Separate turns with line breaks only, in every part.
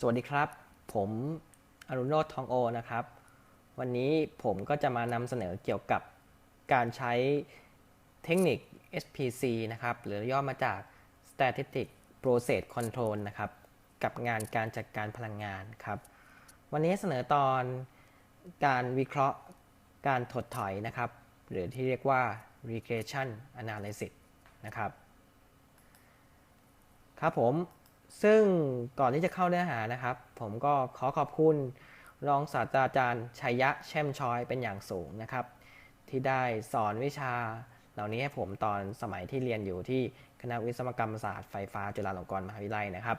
สวัสดีครับ ผมอรุณโรธทองโอนะครับ วันนี้ผมก็จะมานำเสนอเกี่ยวกับการใช้เทคนิค SPC นะครับ หรือย่อมาจาก Statistic Process Control นะครับ กับงานการจัดการพลังงานครับ วันนี้เสนอตอนการวิเคราะห์การถดถอยนะครับ หรือที่เรียกว่า regression analysis นะครับ ครับผม ซึ่งก่อนที่จะเข้าเนื้อหานะครับ ผมก็ขอขอบคุณรองศาสตราจารย์ชัยยะแช่มชอยเป็นอย่างสูงนะครับ ที่ได้สอนวิชาเหล่านี้ให้ผมตอนสมัยที่เรียนอยู่ที่คณะวิศวกรรมศาสตร์ไฟฟ้าจุฬาลงกรณ์มหาวิทยาลัยนะครับ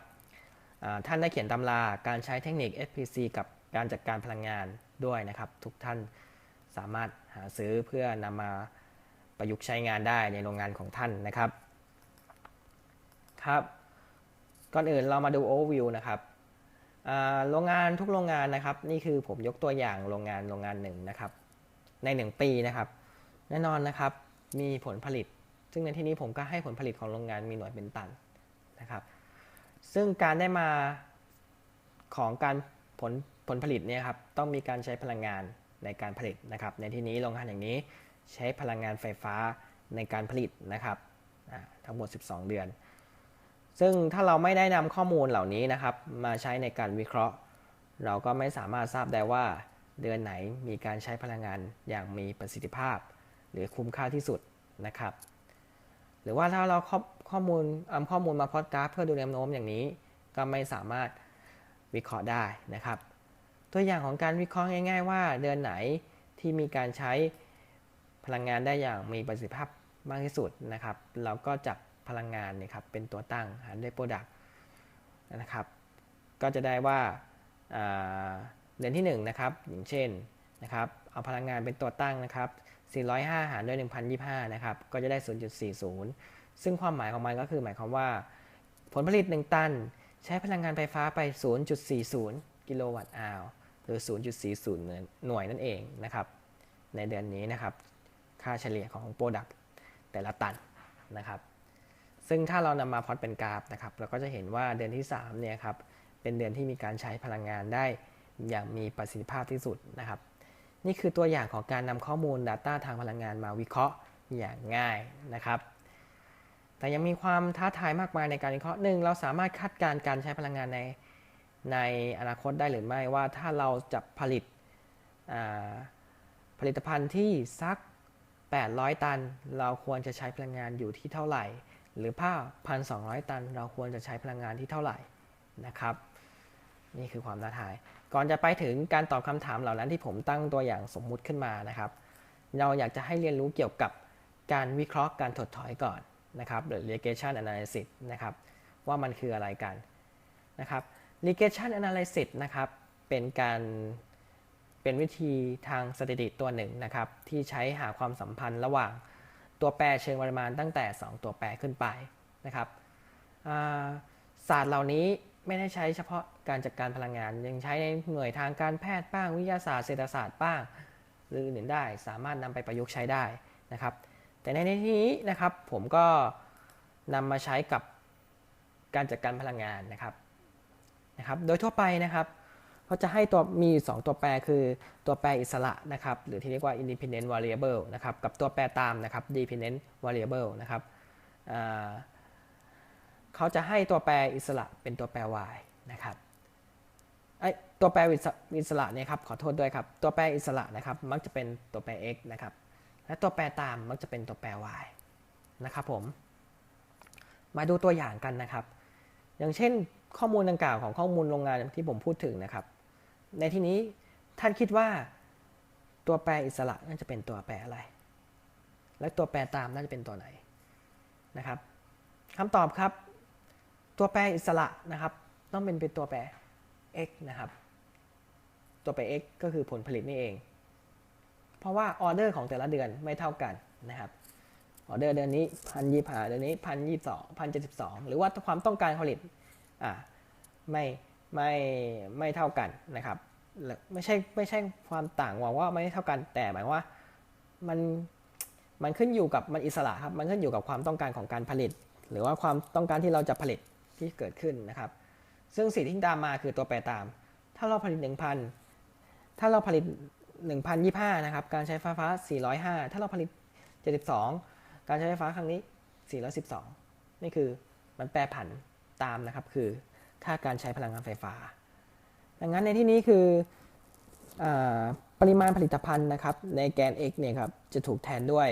ท่านได้เขียนตำราการใช้เทคนิค SPC กับการจัดการพลังงานด้วยนะครับ ทุกท่านสามารถหาซื้อเพื่อนำมาประยุกต์ใช้งานได้ในโรงงานของท่านนะครับ ครับ ก่อนอื่นเรามาดู overview นะครับโรงงานทุกโรงงานนะครับ นี่คือผมยกตัวอย่างโรงงานโรงงานหนึ่งนะครับ ใน 1 ปีนะครับ แน่นอนนะครับมีผลผลิต ซึ่งในที่นี้ผมก็ให้ผลผลิตของโรงงานมีหน่วยเป็นตันนะครับ ซึ่งการได้มาของการผลผลผลิตเนี่ยครับต้องมีการใช้พลังงานในการผลิตนะครับ ในที่นี้โรงงานอย่างนี้ใช้พลังงานไฟฟ้าในการผลิตนะครับทั้งหมด 12 เดือน ซึ่งถ้าเราไม่ได้นำข้อมูลเหล่านี้นะครับ มาใช้ในการวิเคราะห์ เราก็ไม่สามารถทราบได้ว่า เดือนไหนมีการใช้พลังงานอย่างมีประสิทธิภาพ หรือคุ้มค่าที่สุดนะครับ หรือว่าถ้าเราข้อข้อมูลเอาข้อมูลมาพอดกราฟ เพื่อดูแนวโน้มอย่างนี้ ก็ไม่สามารถวิเคราะห์ได้นะครับ ตัวอย่างของการวิเคราะห์ง่าย ๆ ว่า เดือนไหนที่มีการใช้พลังงานได้อย่างมีประสิทธิภาพมากที่สุดนะครับ เราก็จับ พลังงานเนี่ยครับเป็นตัวตั้งหารด้วยโปรดักต์นะครับ ก็จะได้ว่าเดือนที่1นงนะครับอย่างเช่นนะครับเอาพลังงานเป็นตัวตั้งนะครับ405 หารด้วย 1,025 นะครับ ก็จะได้ 0.40 ซึ่งความหมายของมันก็คือหมายความว่า ผลผลิต 1 ตัน ใช้พลังงานไฟฟ้าไป 0.40 กิโลวัตต์อาวหรือ 0.40 หน่วยนั่นเองนะครับ ในเดือนนี้นะครับ ค่าเฉลี่ยของโปรดักต์แต่ละตันนะครับ ซึ่งถ้าเรานำมาพอตเป็นกราฟนะครับเราก็จะเห็นว่าเดือนที่3เนี่ยครับเป็นเดือนที่มีการใช้พลังงานได้อย่างมีประสิทธิภาพที่สุดนะครับ นี่คือตัวอย่างของการนำข้อมูล Data ทางพลังงานมาวิเคราะห์อย่างง่ายนะครับ แต่ยังมีความท้าทายมากมายในการวิเคราะห์หนึ่งเราสามารถคาดการณ์การใช้พลังงานในในอนาคตได้หรือไม่ว่าถ้าเราจะผลิตผลิตภัณฑ์ที่สัก 800 ตัน เราควรจะใช้พลังงานอยู่ที่เท่าไหร่ หรือผ้า 1,200 ตัน เราควรจะใช้พลังงานที่เท่าไหร่นะครับ นี่คือความท้าทาย ก่อนจะไปถึงการตอบคำถามเหล่านั้นที่ผมตั้งตัวอย่างสมมุติขึ้นมานะครับ เราอยากจะให้เรียนรู้เกี่ยวกับการวิเคราะห์การถดถอยก่อนนะครับหรือ regression analysis นะครับว่ามันคืออะไรกันนะครับ regression analysis นะครับเป็นการเป็นวิธีทางสถิติตัวหนึ่งนะครับที่ใช้หาความสัมพันธ์ระหว่าง ตัวแปรเชิงปริมาณตั้งแต่ 2 ตัวแปรขึ้นไปนะครับาศาสตร์เหล่านี้ไม่ได้ใช้เฉพาะการจัดการพลังงาน ยังใช้ในหน่วยทางการแพทย์บ้างวิทยาศาสตร์เศรษฐศาสตร์บ้าง หรืออื่นได้สามารถนำไปประยุกต์ใช้ได้นะครับ แต่ในที่นี้นะครับผมก็นำมาใช้กับการจัดการพลังงานนะครับนะครับ โดยทั่วไปนะครับ เขาจะให้ตัวมีอยู่สองตัวแปรคือตัวแปรอิสระนะครับหรือที่เรียกว่า independent variable นะครับกับตัวแปรตามนะครับ dependent variable นะครับเขาจะให้ตัวแปรอิสระเป็นตัวแปร y นะครับไอตัวแปรอิสระเนี่ยครับขอโทษด้วยครับตัวแปรอิสระนะครับมักจะเป็นตัวแปร x นะครับและตัวแปรตามมักจะเป็นตัวแปร y นะครับผม มาดูตัวอย่างกันนะครับ อย่างเช่นข้อมูลดังกล่าวของข้อมูลโรงงานที่ผมพูดถึงนะครับ ในที่นี้ท่านคิดว่าตัวแปรอิสระน่าจะเป็นตัวแปรอะไร และตัวแปรตามน่าจะเป็นตัวไหนนะครับคำตอบครับ ตัวแปรอิสระนะครับ ต้องเป็นเป็นตัวแปร x นะครับ ตัวแปร x ก็คือผลผลิตนี่เอง เพราะว่าออเดอร์ของแต่ละเดือนไม่เท่ากันนะครับออเดอร์เดือนนี้พันยี่ห้าเดือนนี้พันยี่สองพันเจ็ดสิบสองหรือว่าความต้องการผลิตอ่าไม่ ไม่ไม่เท่ากันนะครับไม่ใช่ไม่ใช่ความต่างหวังว่าไม่เท่ากันแต่หมายว่ามันมันขึ้นอยู่กับมันอิสระครับมันขึ้นอยู่กับความต้องการของการผลิต หรือว่าความต้องการที่เราจะผลิตที่เกิดขึ้นนะครับ ซึ่งสิ่งที่ตามมาคือตัวแปรตาม ถ้าเราผลิต 1,000 ถ้าเราผลิต 1,025นะครับการใช้ไฟฟ้า 405 ถ้าเราผลิต 72 การใช้ไฟฟ้าครั้งนี้ 412 นี่คือมันแปรผันตามนะครับคือ ค่าการใช้พลังงานไฟฟ้า ดังนั้นในที่นี้คืออปริมาณผลิตภัณฑ์นะครับในแกน x เนี่ยครับจะถูกแทนด้วย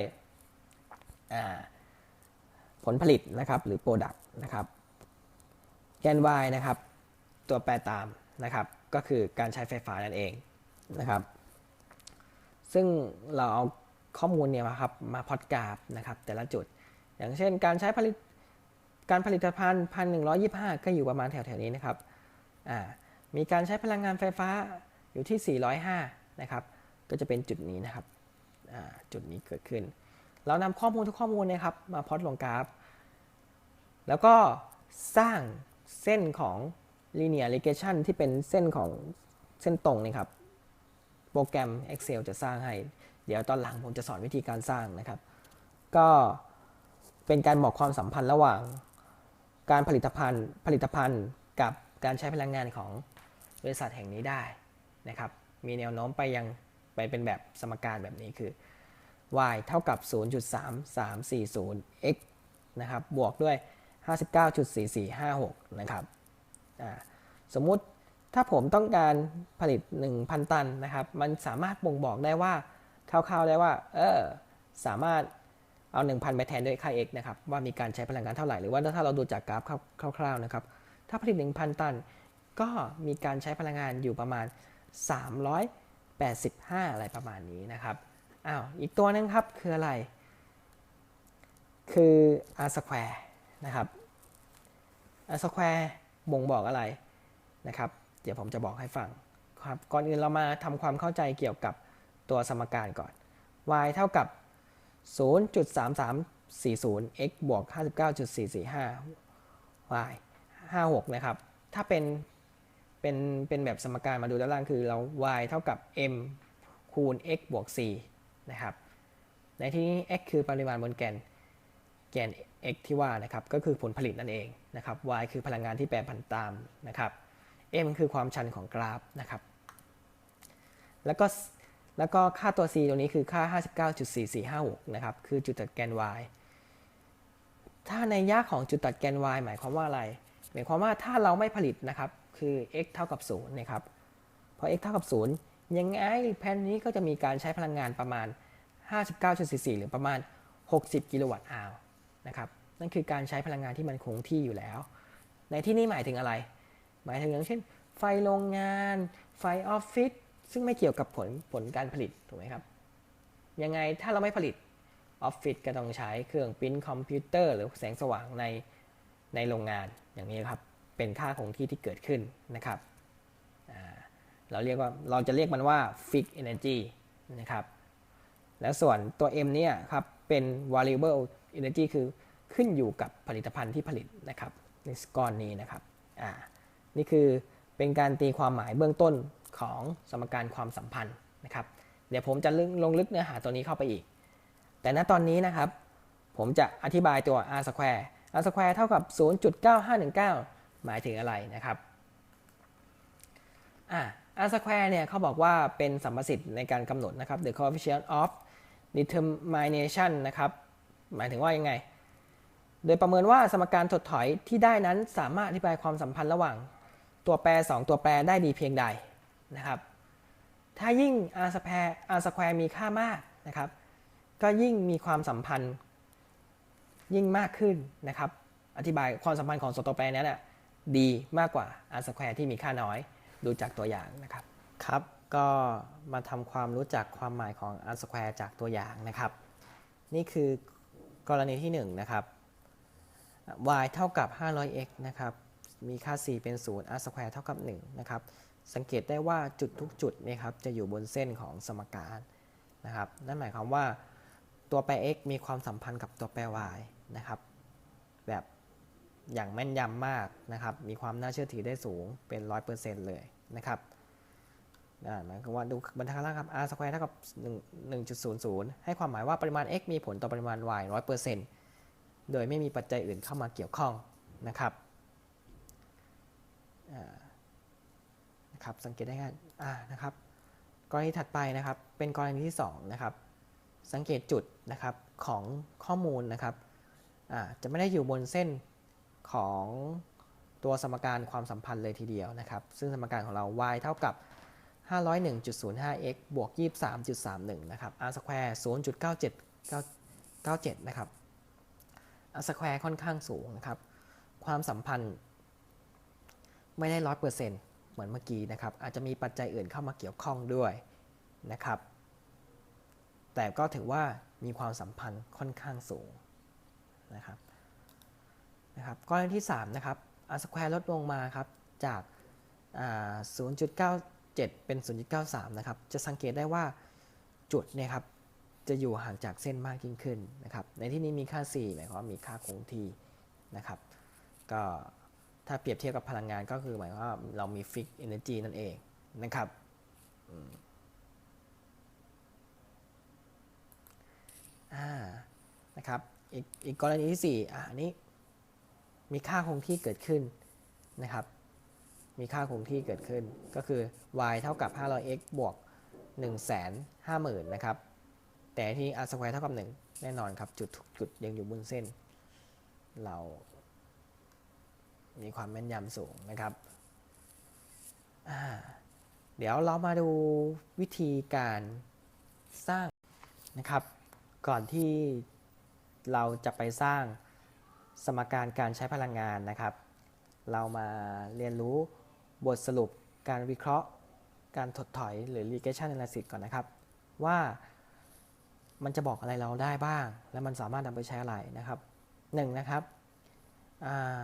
ผลผลิตนะครับหรือ Product นะครับแกน y นะครับตัวแปรตามนะครับก็คือการใช้ไฟฟ้านั่นเองนะครับ ซึ่งเราเอาข้อมูลเนี่ยมาครับมาพอดกราฟนะครับแต่ละจุด อย่างเช่นการใช้ผลิต การผลิตภัณฑ์พันหนึ่งร้อยี่ห้าก็อยู่ประมาณแถวๆนี้นะครับอ่ามีการใช้พลังงานไฟฟ้าอยู่ที่ 405 นะครับ ก็จะเป็นจุดนี้นะครับจุดนี้เกิดขึ้น เรานำข้อมูลทุกข้อมูลนะครับมาพอดลงกราฟ แล้วก็สร้างเส้นของ linear regression ที่เป็นเส้นของเส้นตรงนี่ครับ โปรแกรม Excel จะสร้างให้ เดี๋ยวตอนหลังผมจะสอนวิธีการสร้างนะครับ ก็เป็นการบอกความสัมพันธ์ระหว่าง การผลิตภัณฑ์ผลิตภัณฑ์กับการใช้พลังงานของบริษัทแห่งนี้ได้นะครับ มีแนวโน้มไปยังไปเป็นแบบสมการแบบนี้คือ y เท่ากับ 0.3340 x นะครับ บวกด้วย 59.4456 นะครับ สมมุติถ้าผมต้องการผลิต 1,000 ตันนะครับ มันสามารถบ่งบอกได้ว่าคร่าวๆได้ว่า เออ สามารถ เอา 1,000 ไปแทนด้วยค่า x นะครับว่ามีการใช้พลังงานเท่าไหร่ หรือว่าถ้าเราดูจากกราฟคร่าวๆนะครับถ้าผลิต 1,000 ตัน ก็มีการใช้พลังงานอยู่ประมาณ 385 อะไรประมาณนี้นะครับอ้าวอีกตัวนึงครับคืออะไร คือ r square นะครับ r square บ่งบอกอะไรนะครับ เดี๋ยวผมจะบอกให้ฟังครับก่อนอื่นเรามาทำความเข้าใจเกี่ยวกับตัวสมการก่อน y เท่ากับ 0.3340 x บวก 59.445 y 56 นะครับ ถ้าเป็น เป็น เป็นแบบสมการมาดูด้านล่างคือเรา y เท่ากับ m คูณ x บวก c นะครับ ในที่นี้ x คือปริมาณบนแกน แกน x ที่ว่านะครับ ก็คือผลผลิตนั่นเองนะครับ y คือพลังงานที่แปรผันตามนะครับ m คือความชันของกราฟนะครับ แล้วก็ แล้วก็ค่าตัว c ตรงนี้คือค่า 59.4456 นะครับ คือจุดตัดแกน y ถ้าในยากของจุดตัดแกน y หมายความว่าอะไร หมายความว่าถ้าเราไม่ผลิตนะครับ คือ x เท่ากับ0นะครับ พอ x เท่ากับ 0 ยังไงแผ่นนี้ก็จะมีการใช้พลังงานประมาณ 59.44 หรือประมาณ 60 กิโลวัตต์อาวนะครับ นั่นคือการใช้พลังงานที่มันคงที่อยู่แล้ว ในที่นี้หมายถึงอะไร หมายถึงอย่างเช่น ไฟโรงงาน ไฟออฟฟิศ ซึ่งไม่เกี่ยวกับผลผลการผลิตถูกไหมครับ ยังไงถ้าเราไม่ผลิตออฟฟิศก็ต้องใช้เครื่องปริ้นคอมพิวเตอร์ หรือแสงสว่างในในโรงงานอย่างนี้ครับเป็นค่าคงที่ที่เกิดขึ้นนะครับเราเรียกว่าเราจะเรียกมันว่า fixed energy นะครับ แล้วส่วนตัว M เนี่ยครับเป็น variable energy คือขึ้นอยู่กับผลิตภัณฑ์ที่ผลิตนะครับในก้อนนี้นะครับ อ่า นี่คือเป็นการตีความหมายเบื้องต้น ของสมการความสัมพันธ์นะครับเดี๋ยวผมจะลงลึกเนื้อหาตัวนี้เข้าไปอีก แต่ณตอนนี้นะครับ ผมจะอธิบายตัว r square r square เท่ากับ 0.9519 หมายถึงอะไรนะครับอ่า r square เนี่ยเขาบอกว่าเป็นสัมประสิทธิ์ในการกำหนดนะครับ the coefficient of determination นะครับ หมายถึงว่ายังไง โดยประเมินว่าสมการถดถอยที่ได้นั้นสามารถอธิบายความสัมพันธ์ระหว่าง ตัวแปร 2 ตัวแปรได้ดีเพียงใด นะครับ ถ้ายิ่ง r square r square มีค่ามากนะครับ ก็ยิ่งมีความสัมพันธ์ ยิ่งมากขึ้นนะครับ อธิบายความสัมพันธ์ของสตัวแปรนั้นดีมากกว่า r square ที่มีค่าน้อย ดูจากตัวอย่างนะครับ ครับ ก็มาทำความรู้จักความหมายของ r square จากตัวอย่างนะครับ นี่คือกรณีที่1นนะครับ y เท่ากับ 500x นะครับ มีค่า c เป็น 0 r square เท่ากับ 1 นะครับ สังเกตได้ว่าจุดทุกจุดนะครับจะอยู่บนเส้นของสมการนะครับ นั่นหมายความว่าตัวแปร x มีความสัมพันธ์กับตัวแปร y นะครับ แบบอย่างแม่นยำมากนะครับ มีความน่าเชื่อถือได้สูงเป็น 100%เลยนะครับหมายความว่าดูบรรทัดล่างครับ r square เท่ากับ1.00 ให้ความหมายว่าปริมาณ x มีผลต่อปริมาณ y 100%โดยไม่มีปัจจัยอื่นเข้ามาเกี่ยวข้องนะครับอ่า ครับสังเกตได้ง่ายอ่านะครับ กรณีถัดไปนะครับเป็นกรณีที่2นะครับสังเกตจุดนะครับของข้อมูลนะครับอ่าจะไม่ได้อยู่บนเส้นของตัวสมการความสัมพันธ์เลยทีเดียวนะครับ ซึ่งสมการของเรา y เท่ากับ 501.05x บวก 23.31 นะครับ r square 0.9797 นะครับ r square ค่อนข้างสูงนะครับ ความสัมพันธ์ไม่ได้ร้อยเปอร์เซ็นต์ เหมือนเมื่อกี้นะครับ อาจจะมีปัจจัยอื่นเข้ามาเกี่ยวข้องด้วยนะครับ แต่ก็ถือว่ามีความสัมพันธ์ค่อนข้างสูงนะครับนะครับกรณีที่ 3 นะครับ r square ลดลงมาครับจากอ่า0.97 เป็น 0.93 นะครับ จะสังเกตได้ว่าจุดเนี่ยครับ จะอยู่ห่างจากเส้นมากยิ่งขึ้นนะครับ ในที่นี้มีค่า 4 หมายความว่ามีค่าคงที่นะครับ ก็ ถ้าเปรียบเทียบกับพลังงานก็คือหมายความว่าเรามีฟิกเอเนจีนั่นเองนะครับอ่านะครับอีกอีกกรณีที่ 4อ่าอันนี้มีค่าคงที่เกิดขึ้นนะครับ มีค่าคงที่เกิดขึ้น ก็คือ y เท่ากับ 500x บวก 150,000 นะครับ แต่ที่ r square เท่ากับ 1 แน่นอนครับ จุดทุกจุดยังอยู่บนเส้น เรา มีความแม่นยำสูงนะครับ เดี๋ยวเรามาดูวิธีการสร้างนะครับ ก่อนที่เราจะไปสร้างสมการการใช้พลังงานนะครับ เรามาเรียนรู้บทสรุปการวิเคราะห์ การถดถอยหรือ regression analysis ก่อนนะครับ ว่ามันจะบอกอะไรเราได้บ้าง และมันสามารถนำไปใช้อะไรนะครับหนึ่งนะครับอ่า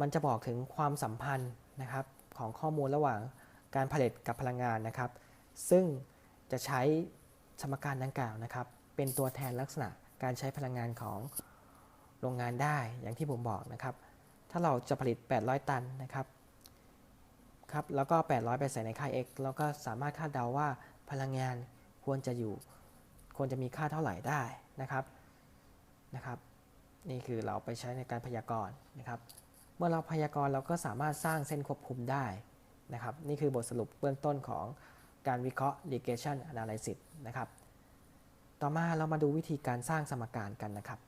มันจะบอกถึงความสัมพันธ์นะครับของข้อมูลระหว่างการผลิตกับพลังงานนะครับ ซึ่งจะใช้สมการดังกล่าวนะครับ เป็นตัวแทนลักษณะการใช้พลังงานของโรงงานได้อย่างที่ผมบอกนะครับ ถ้าเราจะผลิต 800 ตันนะครับครับ แล้วก็ 800 ไปใส่ในค่า x แล้วก็สามารถคาดเดาว่าพลังงานควรจะอยู่ ควรจะมีค่าเท่าไหร่ได้นะครับนะครับ นี่คือเราไปใช้ในการพยากรณ์นะครับ เมื่อเราพยากรณ์เราก็สามารถสร้างเส้นควบคุมได้นะครับ นี่คือบทสรุปเบื้องต้นของการวิเคราะห์ regression analysis นะครับ ต่อมาเรามาดูวิธีการสร้างสมการกันนะครับ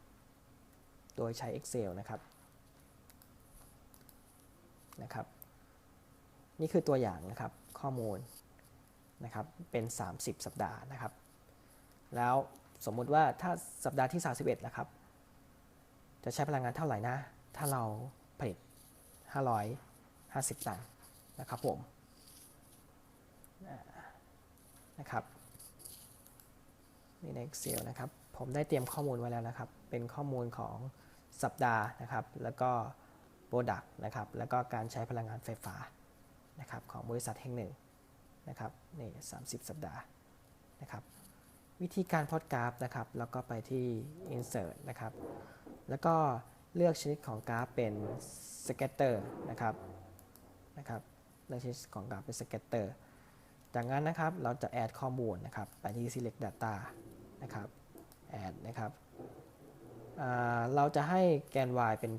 โดยใช้ Excel นะครับนะครับ นี่คือตัวอย่างนะครับข้อมูลนะครับเป็น 30 สัปดาห์นะครับ แล้วสมมุติว่าถ้าสัปดาห์ที่ 31นะครับ จะใช้พลังงานเท่าไหร่นะ ถ้าเรา 550 ตันนะครับผมนะครับนี่ใน Excel นะครับ ผมได้เตรียมข้อมูลไว้แล้วนะครับ เป็นข้อมูลของสัปดาห์นะครับ แล้วก็ Product นะครับ แล้วก็การใช้พลังงานไฟฟ้านะครับของบริษัทแห่งหนึ่งนะครับนี่30สัปดาห์นะครับ วิธีการพอดกราฟนะครับ แล้วก็ไปที่ insert นะครับ แล้วก็ เลือกชนิดของกราฟเป็น scatter นะครับนะครับเลือกชนิดของกราฟเป็น scatter จากนั้นนะครับเราจะ add ข้อมูลนะครับไปที่ select data นะครับ add นะครับเราจะให้แกน y เป็น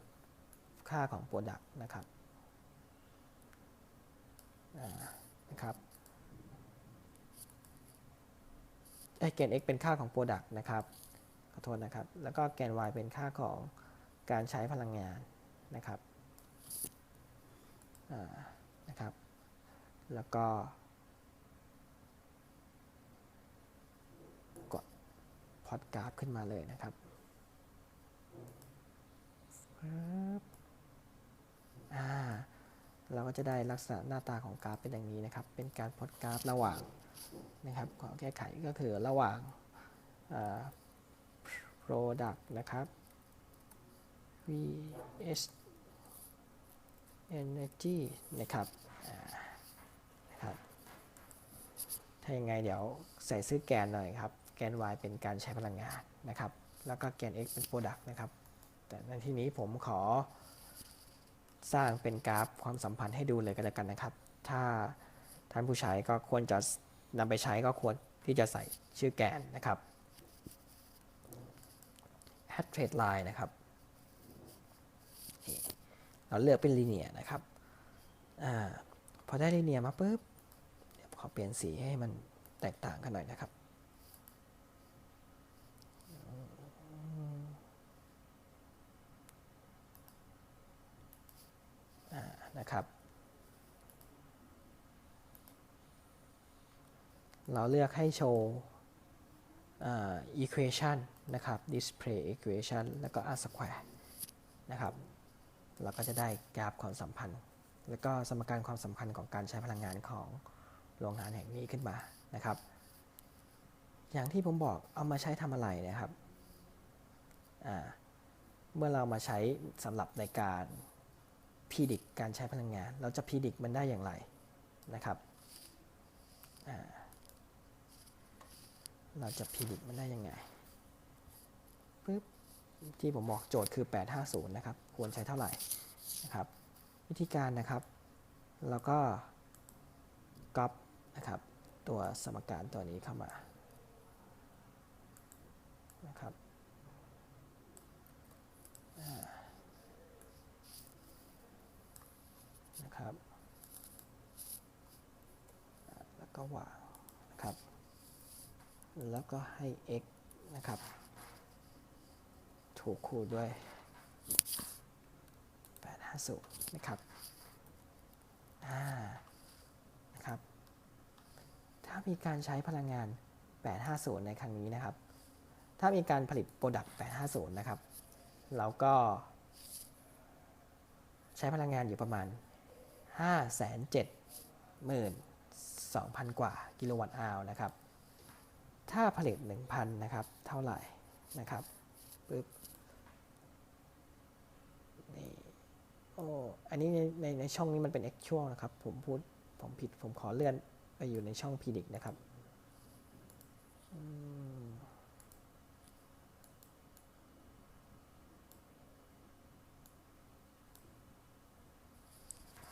ค่าของ product นะครับนะครับแกน x เป็นค่าของ product นะครับ ขอโทษนะครับ แล้วก็แกน y เป็นค่าของ การใช้พลังงานนะครับนะครับ แล้วก็กดพอดกราฟขึ้นมาเลยนะครับอ่าเราก็จะได้ลักษณะหน้าตาของกราฟเป็นอย่างนี้นะครับ เป็นการพอตกราฟระหว่างนะครับ ขอแก้ไขก็คือระหว่าง product นะครับ vs energy นะครับอ่านะครับ ถ้ายังไงเดี๋ยวใส่ซื้อแกนหน่อยครับ แกน y เป็นการใช้พลังงานนะครับ แล้วก็แกน x เป็น product นะครับ แต่ในที่นี้ผมขอสร้างเป็นกราฟความสัมพันธ์ให้ดูเลยกันแล้วกันนะครับ ถ้าท่านผู้ใช้ก็ควรจะนำไปใช้ก็ควรที่จะใส่ชื่อแกนนะครับ add trade line นะครับ เราเลือกเป็น linear นะครับพอได้ลิเนียมาปุ๊บเดี๋ยวขอเปลี่ยนสีให้มันแตกต่างกันหน่อยนะครับนะครับ เราเลือกให้โชว์อ่า equation นะครับ display equation แล้วก็ r square นะครับ เราก็จะได้กราฟความสัมพันธ์ แล้วก็สมการความสัมพันธ์ของการใช้พลังงานของโรงงานแห่งนี้ขึ้นมานะครับ อย่างที่ผมบอกเอามาใช้ทำอะไรนะครับเมื่อเรามาใช้สำหรับในการพิดิกการใช้พลังงาน เราจะพิดิกมันได้อย่างไรนะครับเราจะพิดิกมันได้ยังไงปึ๊บที่ผมบอกโจทย์คือ 850 นะครับ ควรใช้เท่าไหร่นะครับ วิธีการนะครับเราก็ก๊อปนะครับตัวสมการตัวนี้เข้ามานะครับนะครับแล้วก็วางนะครับ แล้วก็ให้ x นะครับ ถูกคูณด้วย 50นะครับนะครับ ถ้ามีการใช้พลังงาน 850 ในครั้งนี้นะครับ ถ้ามีการผลิตโปรดักต์850 นะครับ เราก็ใช้พลังงานอยู่ประมาณ 572,000 กว่ากิโลวัตต์อาวนะครับ ถ้าผลิต 1,000 นะครับ เท่าไหร่นะครับปึ๊บนี่ อันนี้ในในในช่องนี้มันเป็น actual นะครับ ผมพูดผมผิดผมขอเลื่อนไปอยู่ในช่อง predict นะครับอืม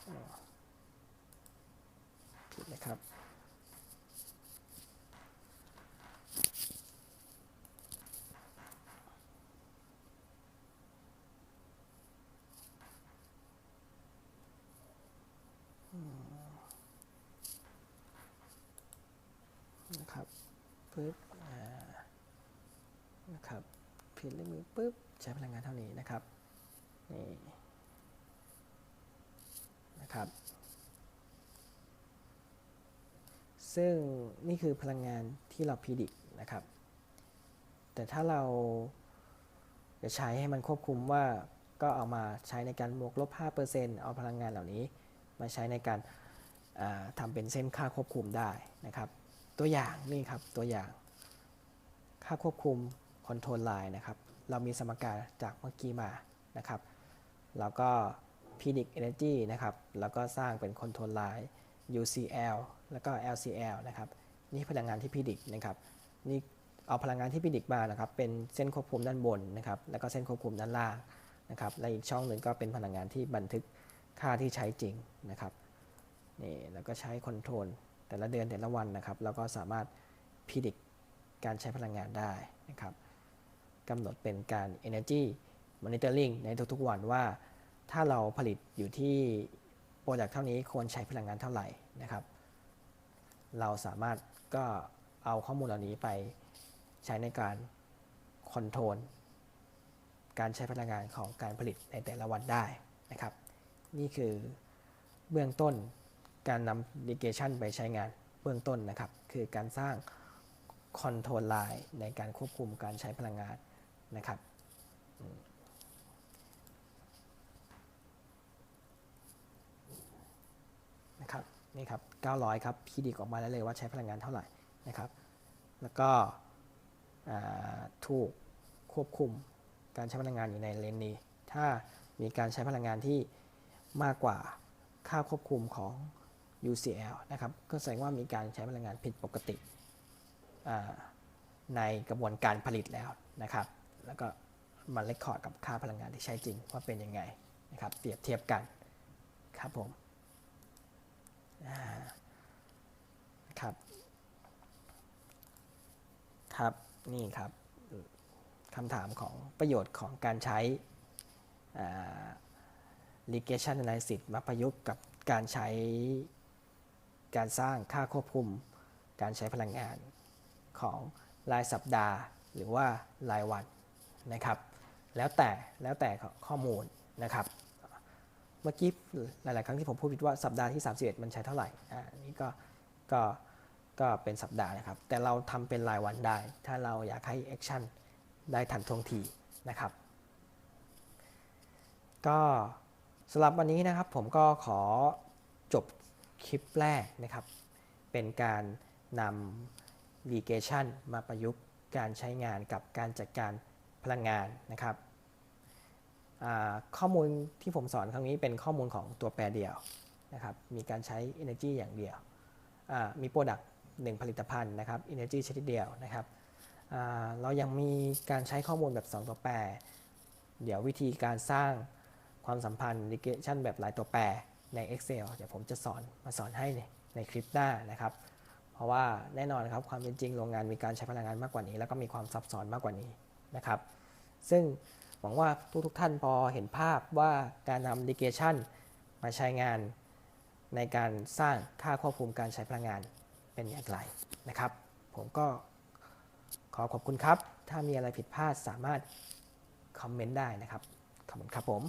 อ๋อผิดนะครับ นะครับ ปึ๊บนะครับพิด้วยมือปึ๊บใช้พลังงานเท่านี้นะครับนี่นะครับ ซึ่งนี่คือพลังงานที่เราพิดิกนะครับ แต่ถ้าเราจะใช้ให้มันควบคุมว่าก็เอามาใช้ในการบวกลบ 5%เอาพลังงานเหล่านี้มาใช้ในการาทำเป็นเส้นค่าควบคุมได้นะครับ ตัวอย่างนี่ครับตัวอย่าง ค่าควบคุมคอนโทรลไลน์นะครับ เรามีสมการจากเมื่อกี้มานะครับแล้วก็ predict energy นะครับ แล้วก็สร้างเป็นคอนโทรลไลน์ UCL แล้วก็ LCL นะครับ นี่พลังงานที่ predict นะครับ นี่เอาพลังงานที่ predict มานะครับ เป็นเส้นควบคุมด้านบนนะครับ แล้วก็เส้นควบคุมด้านล่างนะครับ และอีกช่องหนึ่งก็เป็นพลังงานที่บันทึกค่าที่ใช้จริงนะครับ นี่ แล้วก็ใช้คอนโทรล แต่ละเดือนแต่ละวันนะครับแล้วก็สามารถพิดิกการใช้พลังงานได้นะครับกำหนดเป็นการ energy monitoring ในทุกๆวันว่าถ้าเราผลิตอยู่ที่โปรดักเท่านี้ควรใช้พลังงานเท่าไหร่นะครับ เราสามารถก็เอาข้อมูลเหล่านี้ไปใช้ในการคอนโทรลการใช้พลังงานของการผลิตในแต่ละวันได้นะครับ นี่คือเบื้องต้น การนำดิเกชันไปใช้งานเบื้องต้นนะครับ คือการสร้างคอนโทรลไลน์ในการควบคุมการใช้พลังงานนะครับนะครับนี่ครับ 900 ครับพีดีออกมาแล้วเลยว่าใช้พลังงานเท่าไหร่นะครับ แล้วก็ถูกควบคุมการใช้พลังงานอยู่ในเลนนี้ ถ้ามีการใช้พลังงานที่มากกว่าค่าควบคุมของ UCL นะครับก็แสดงว่ามีการใช้พลังงานผิดปกติในกระบวนการผลิตแล้วนะครับ แล้วก็มาเลคคอร์ดกับค่าพลังงานที่ใช้จริงว่าเป็นยังไงนะครับเปรียบเทียบกันครับผมครับครับนี่ครับคำถามของประโยชน์ของการใช้ regression analysis มาประยุกต์กับการใช้ การสร้างค่าควบคุม การใช้พลังงานของรายสัปดาห์ หรือว่ารายวันนะครับ แล้วแต่แล้วแต่ข้อมูลนะครับ เมื่อกี้หลาย ๆ ครั้งที่ผมพูดผิดว่าสัปดาห์ที่ 31 มันใช้เท่าไหร่อ่านี่ก็ก็ก็เป็นสัปดาห์นะครับ แต่เราทำเป็นรายวันได้ ถ้าเราอยากให้แอคชั่นได้ทันท่วงทีนะครับ ก็สำหรับวันนี้นะครับผมก็ขอจบ คลิปแรกนะครับ เป็นการนำ Ligation มาประยุกต์การใช้งานกับการจัดการพลังงานนะครับ ข้อมูลที่ผมสอนครั้งนี้เป็นข้อมูลของตัวแปรเดียวนะครับ มีการใช้ Energy อย่างเดียว มี Product หนึ่งผลิตภัณฑ์นะครับ Energy ชนิดเดียวนะครับ เรายังมีการใช้ข้อมูลแบบ 2 ตัวแปร เดี๋ยววิธีการสร้างความสัมพันธ์ Ligation แบบหลายตัวแปร ใน Excel เดี๋ยวผมจะสอนมาสอนให้ในในคลิปหน้านะครับ เพราะว่าแน่นอนครับความเป็นจริงโรงงานมีการใช้พลังงานมากกว่านี้ แล้วก็มีความซับซ้อนมากกว่านี้นะครับ ซึ่งหวังว่าทุกทุกท่านพอเห็นภาพว่าการนำ Ligation มาใช้งานในการสร้างค่าควบคุมการใช้พลังงานเป็นอย่างไรนะครับ ผมก็ขอขอบคุณครับ ถ้ามีอะไรผิดพลาดสามารถคอมเมนต์ได้นะครับ ขอบคุณครับผม